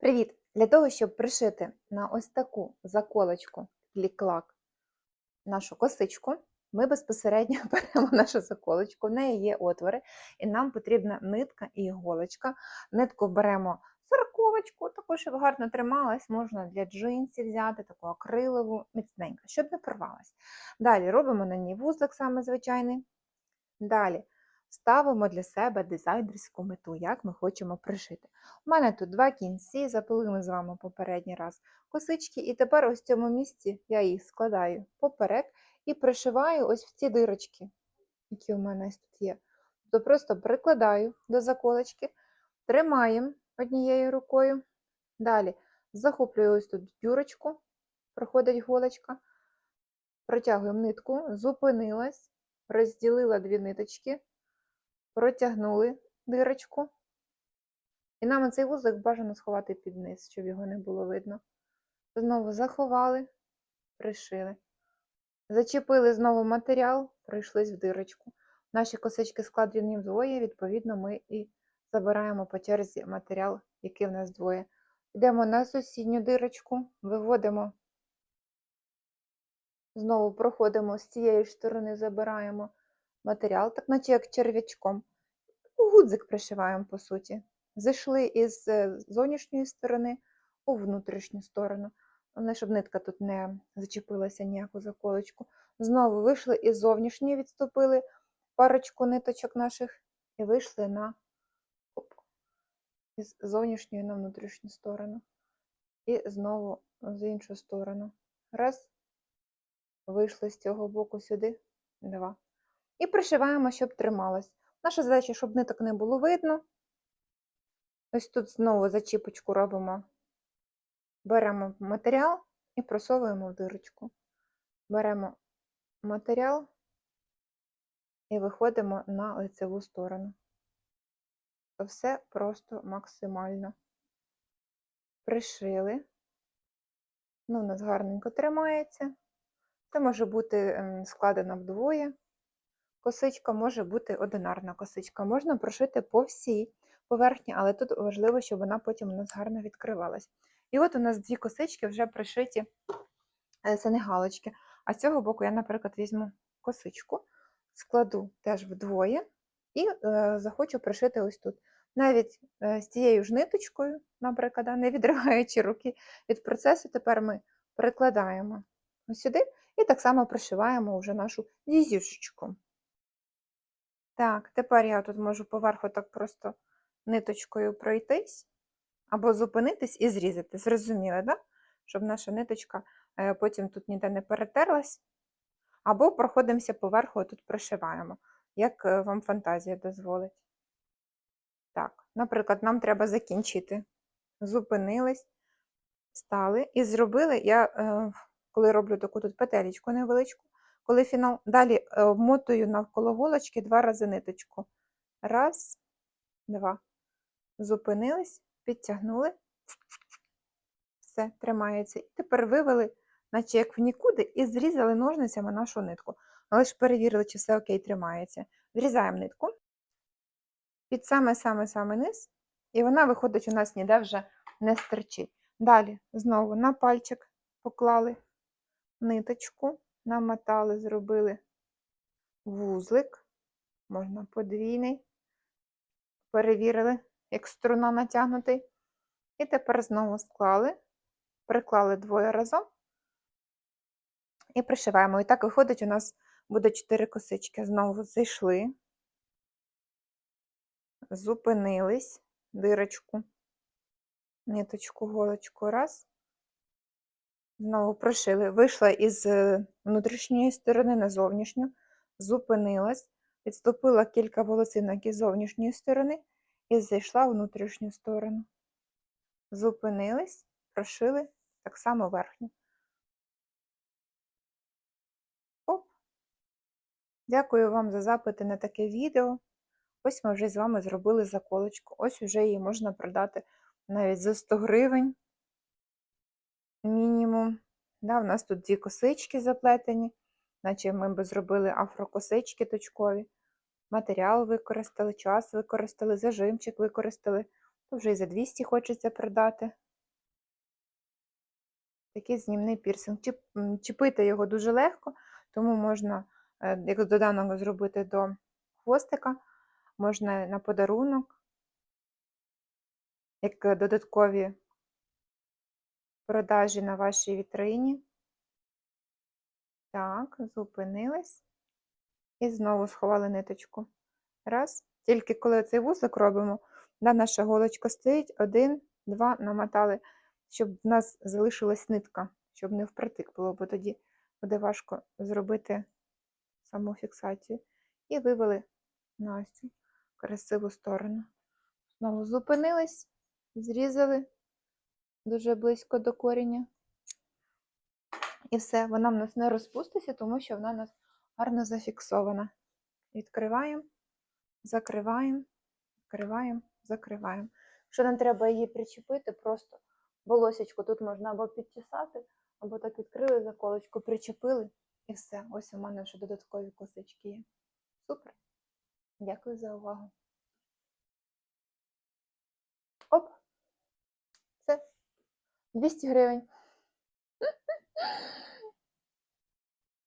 Привіт! Для того, щоб пришити на ось таку заколочку клік-клак нашу косичку, ми безпосередньо беремо нашу заколочку, в неї є отвори, і нам потрібна нитка і іголочка. Нитку беремо сороковочку, таку, щоб гарно трималась, можна для джинсів взяти, таку акрилову, міцненьку, щоб не порвалась. Далі робимо на ній вузлик саме звичайний. Далі ставимо для себе дизайнерську мету, як ми хочемо пришити. У мене тут два кінці, запили ми з вами попередній раз косички, і тепер ось в цьому місці я їх складаю поперек і пришиваю ось в ці дирочки, які у мене тут є. Тобто просто прикладаю до заколочки, тримаємо однією рукою. Далі захоплюю ось тут дюрочку, проходить голочка, протягуємо нитку, зупинилась, розділила дві ниточки, протягнули дирочку. І нам цей вузлик бажано сховати під низ, щоб його не було видно. Знову заховали, пришили. Зачепили знову матеріал, прийшлись в дирочку. Наші косички складені вдвоє, відповідно, ми і забираємо по черзі матеріал, який в нас двоє. Йдемо на сусідню дирочку, виводимо, знову проходимо з цієї сторони, забираємо матеріал, так наче як черв'ячком. Гудзик пришиваємо, по суті. Зайшли із е, зовнішньої сторони у внутрішню сторону. Головне, щоб нитка тут не зачепилася ніяку заколочку. Знову вийшли із зовнішньої, відступили парочку ниточок наших і вийшли на оп, із зовнішньої на внутрішню сторону. І знову з іншу сторону. Раз. Вийшли з цього боку сюди, два. І пришиваємо, щоб трималось. Наша задача, щоб ниток не було видно. Ось тут знову зачіпочку робимо. Беремо матеріал і просовуємо в дирочку. Беремо матеріал і виходимо на лицеву сторону. Все просто максимально пришили. Ну, у нас гарненько тримається. Це може бути ем, складено вдвоє. Косичка може бути одинарна косичка. Можна прошити по всій поверхні, але тут важливо, щоб вона потім у нас гарно відкривалась. І от у нас дві косички вже пришиті, е, це не галочки. А з цього боку я, наприклад, візьму косичку, складу теж вдвоє і е, захочу пришити ось тут. Навіть е, з цією ж ниточкою, наприклад, не відриваючи руки від процесу, тепер ми прикладаємо ось сюди і так само пришиваємо вже нашу дізюшечку. Так, тепер я тут можу поверху так просто ниточкою пройтись, або зупинитись і зрізати. Зрозуміли, да? щоб наша ниточка е, потім тут ніде не перетерлась. Або проходимося поверху, тут пришиваємо, як е, вам фантазія дозволить. Так, наприклад, нам треба закінчити. Зупинились, стали і зробили, я, е, коли роблю таку тут петелечку невеличку, коли фінал, далі обмотую навколо голочки два рази ниточку. Раз, два. Зупинились, підтягнули, все, тримається. І тепер вивели, наче як в нікуди, і зрізали ножницями нашу нитку. Але ж перевірили, чи все окей тримається. Зрізаємо нитку під саме-саме-саме низ, і вона виходить, у нас ніде вже не стерчить. Далі знову на пальчик поклали ниточку, намотали, зробили вузлик, можна подвійний, перевірили як струна натягнутий. І тепер знову склали, приклали двоє разом і пришиваємо. І так виходить, у нас буде 4 косички. Знову зайшли, зупинились, дирочку, ниточку, голочку, раз. Знову прошили, вийшла із е, внутрішньої сторони на зовнішню, зупинилась, відступила кілька волосинок із зовнішньої сторони і зайшла в внутрішню сторону. Зупинились, прошили так само верхню. Оп! Дякую вам за запити на таке відео. Ось ми вже з вами зробили заколочку. Ось вже її можна продати навіть за 100 гривень мінімум. Да, У нас тут дві косички заплетені, наче ми би зробили афрокосички точкові матеріал використали, час використали, зажимчик використали, то вже і за 200 хочеться продати. такий знімний пірсинг. Чіп, чіпити його дуже легко, тому можна е, як доданок зробити до хвостика, можна на подарунок, як е, додаткові продажі на вашій вітрині. Так, зупинились. І знову сховали ниточку. Раз. Тільки коли цей вузок робимо, да, наша голочка стоїть, один, два, намотали, щоб в нас залишилась нитка, щоб не впритик було, бо тоді буде важко зробити саму фіксацію. І вивели на цю красиву сторону. Знову зупинились, зрізали дуже близько до коріння. І все, вона в нас не розпуститься, тому що вона у нас гарно зафіксована. Відкриваємо, закриваємо, відкриваємо, закриваємо. Якщо нам треба її причепити, просто волосечко тут можна або підчесати, або так відкрили заколочку, причепили і все. Ось у мене вже додаткові косички є. Супер. Дякую за увагу. Оп. Все. 200 гривень.